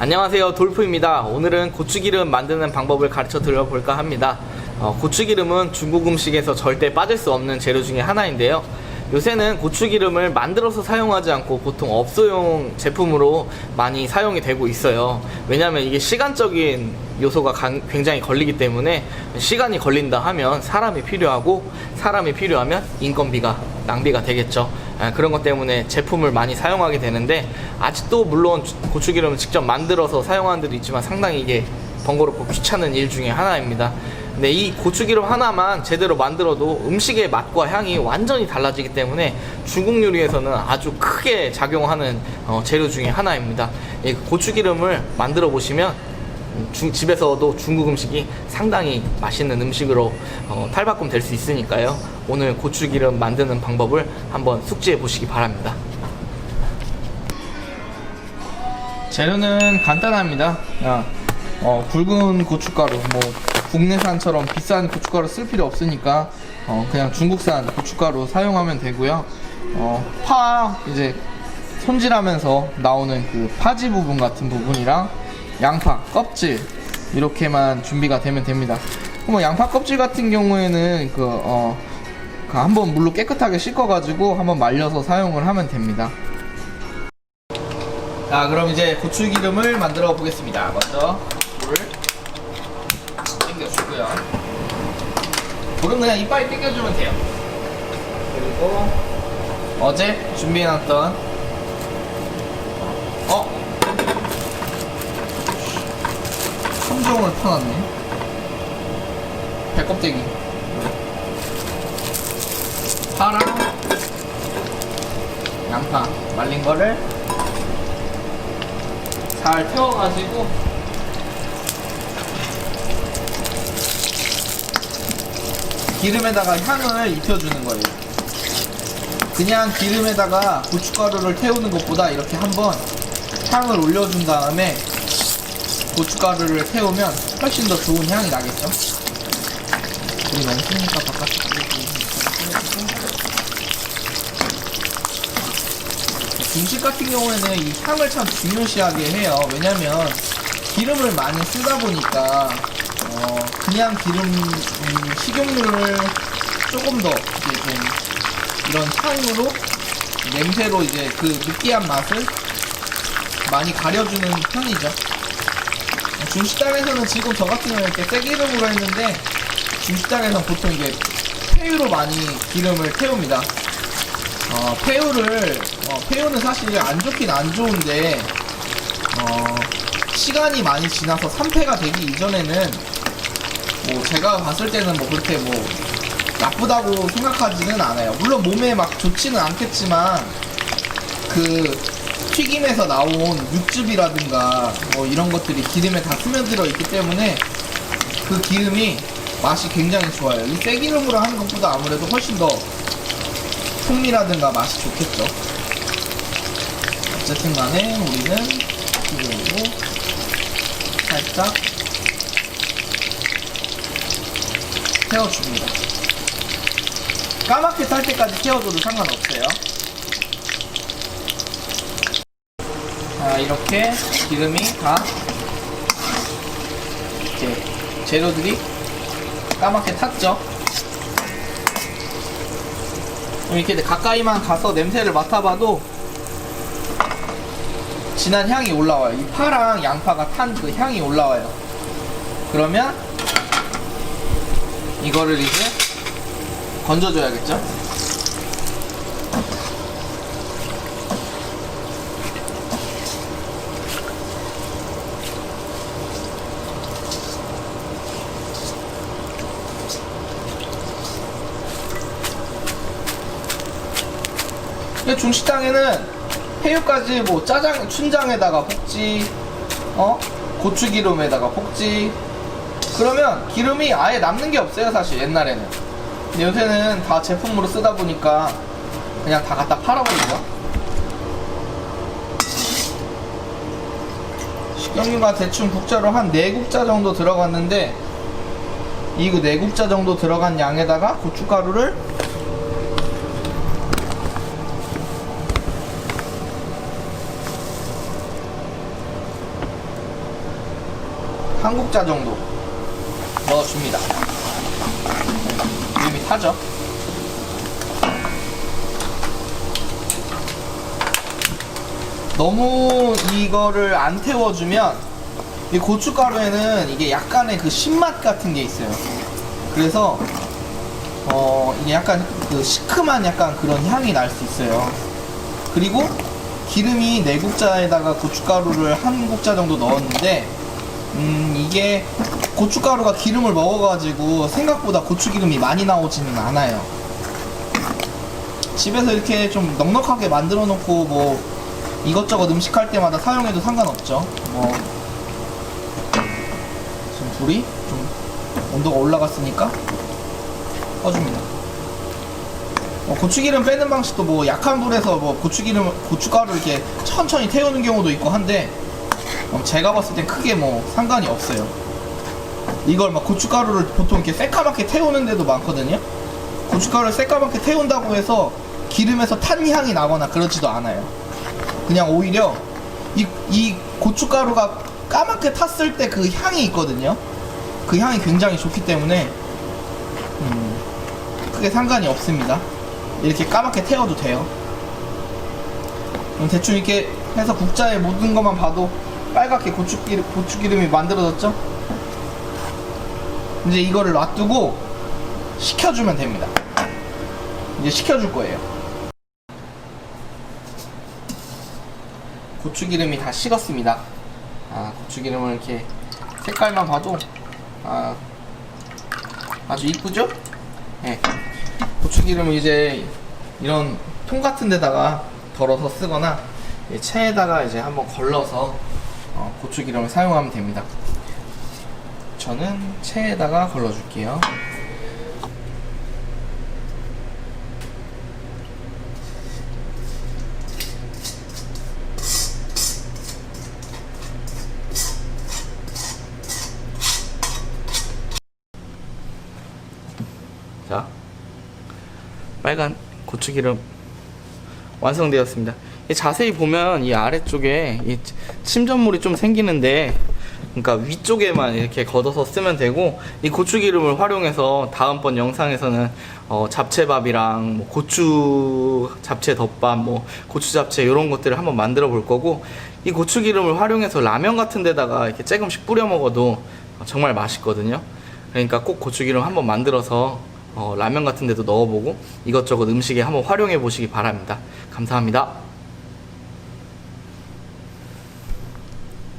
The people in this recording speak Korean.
안녕하세요. 돌프입니다. 오늘은 고추기름 만드는 방법을 가르쳐 드려볼까 합니다. 어, 고추기름은 중국 음식에서 절대 빠질 수 없는 재료 중에 하나인데요. 요새는 고추기름을 만들어서 사용하지 않고 보통 업소용 제품으로 많이 사용이 되고 있어요. 왜냐하면 이게 시간적인 요소가 강- 굉장히 걸리기 때문에 시간이 걸린다 하면 사람이 필요하고 사람이 필요하면 인건비가 낭비가 되겠죠. 아, 그런 것 때문에 제품을 많이 사용하게 되는데 아직도 물론 고추기름을 직접 만들어서 사용하는 데도 있지만 상당히 이게 번거롭고 귀찮은 일 중에 하나입니다. 근데 이 고추기름 하나만 제대로 만들어도 음식의 맛과 향이 완전히 달라지기 때문에 중국 요리에서는 아주 크게 작용하는 어, 재료 중에 하나입니다. 이 고추기름을 만들어 보시면 중- 집에서도 중국 음식이 상당히 맛있는 음식으로 어, 탈바꿈 될 수 있으니까요. 오늘 고추기름 만드는 방법을 한번 숙지해 보시기 바랍니다. 재료는 간단합니다. 그냥, 어, 굵은 고춧가루, 뭐 국내산처럼 비싼 고춧가루 쓸 필요 없으니까 어, 그냥 중국산 고춧가루 사용하면 되고요. 어, 파 이제 손질하면서 나오는 그 파지 부분 같은 부분이랑 양파 껍질 이렇게만 준비가 되면 됩니다. 뭐 양파 껍질 같은 경우에는 그 어, 그 한번 물로 깨끗하게 씻어가지고 한번 말려서 사용을 하면 됩니다. 자, 그럼 이제 고추기름을 만들어 보겠습니다. 먼저 물을 당겨주고요. 물은 그냥 이빨이 당겨주면 돼요. 그리고 어제 준비해놨던 어? 품종을 펴놨네. 배껍데기. 파랑 양파 말린 거를 잘 태워가지고 기름에다가 향을 입혀주는 거예요. 그냥 기름에다가 고춧가루를 태우는 것보다 이렇게 한번 향을 올려준 다음에 고춧가루를 태우면 훨씬 더 좋은 향이 나겠죠? 우리 너무 크니까 바깥에 중식 같은 경우에는 이 향을 참 중요시하게 해요. 왜냐면 기름을 많이 쓰다 보니까 어, 그냥 기름 음, 식용유를 조금 더 이제 좀 이런 향으로 냄새로 이제 그 느끼한 맛을 많이 가려주는 편이죠. 중식당에서는 지금 저 같은 경우에 이렇게 쇠기름으로 했는데 중식당에서는 보통 이게 폐유로 많이 기름을 태웁니다. 어, 폐유를 어, 폐유는 사실 안 좋긴 안 좋은데 어, 시간이 많이 지나서 산패가 되기 이전에는 뭐 제가 봤을 때는 뭐 그렇게 뭐 나쁘다고 생각하지는 않아요. 물론 몸에 막 좋지는 않겠지만 그 튀김에서 나온 육즙이라든가 뭐 이런 것들이 기름에 다 스며들어 있기 때문에 그 기름이 맛이 굉장히 좋아요. 이 쇠기름으로 하는 것보다 아무래도 훨씬 더 풍미라든가 맛이 좋겠죠. 어쨌든 간에 우리는 기름으로 살짝 태워줍니다. 까맣게 탈 때까지 태워줘도 상관없어요. 자, 이렇게 기름이 다 이제 재료들이 까맣게 탔죠. 이렇게 가까이만 가서 냄새를 맡아봐도 진한 향이 올라와요. 이 파랑 양파가 탄 그 향이 올라와요. 그러면 이거를 이제 건져줘야겠죠? 중식당에는 회유까지 뭐 짜장, 춘장에다가 볶지, 어? 고추기름에다가 볶지. 그러면 기름이 아예 남는 게 없어요, 사실 옛날에는. 근데 요새는 다 제품으로 쓰다 보니까 그냥 다 갖다 팔아버리죠. 식용유가 대충 국자로 한 4국자 정도 들어갔는데 이 4국자 정도 들어간 양에다가 고춧가루를 한 국자 정도 넣어줍니다. 기름이 타죠. 너무 이거를 안 태워주면 이 고춧가루에는 이게 약간의 그 신맛 같은 게 있어요. 그래서 어 이게 약간 그 시큼한 약간 그런 향이 날 수 있어요. 그리고 기름이 네 국자에다가 고춧가루를 한 국자 정도 넣었는데 음 이게 고춧가루가 기름을 먹어가지고 생각보다 고추기름이 많이 나오지는 않아요. 집에서 이렇게 좀 넉넉하게 만들어 놓고 뭐 이것저것 음식 할 때마다 사용해도 상관없죠. 뭐 지금 불이 좀 온도가 올라갔으니까 꺼줍니다. 어, 고추기름 빼는 방식도 뭐 약한 불에서 뭐 고추기름 고춧가루 이렇게 천천히 태우는 경우도 있고 한데 어, 제가 봤을 땐 크게 뭐 상관이 없어요. 이걸 막 고춧가루를 보통 이렇게 새까맣게 태우는 데도 많거든요. 고춧가루를 새까맣게 태운다고 해서 기름에서 탄 향이 나거나 그러지도 않아요. 그냥 오히려 이, 이 고춧가루가 까맣게 탔을 때 그 향이 있거든요. 그 향이 굉장히 좋기 때문에 음, 크게 상관이 없습니다. 이렇게 까맣게 태워도 돼요. 대충 이렇게 해서 국자에 모든 것만 봐도 빨갛게 고추기름, 고추기름이 만들어졌죠? 이제 이거를 놔두고 식혀주면 됩니다. 이제 식혀줄 거예요. 고추기름이 다 식었습니다. 아, 고추기름을 이렇게 색깔만 봐도 아, 아주 이쁘죠? 네. 고추기름을 이제 이런 통 같은 데다가 덜어서 쓰거나 이 체에다가 이제 한번 걸러서 어, 고추기름을 사용하면 됩니다. 저는 체에다가 걸러줄게요. 자, 빨간 고추기름 완성되었습니다. 이 자세히 보면 이 아래쪽에 이 침전물이 좀 생기는데, 그러니까 위쪽에만 이렇게 걷어서 쓰면 되고, 이 고추기름을 활용해서 다음번 영상에서는 어, 잡채밥이랑 뭐 고추 잡채 덮밥, 뭐 고추 잡채 이런 것들을 한번 만들어 볼 거고, 이 고추기름을 활용해서 라면 같은 데다가 이렇게 조금씩 뿌려 먹어도 정말 맛있거든요. 그러니까 꼭 고추기름 한번 만들어서 어, 라면 같은 데도 넣어보고 이것저것 음식에 한번 활용해 보시기 바랍니다. 감사합니다.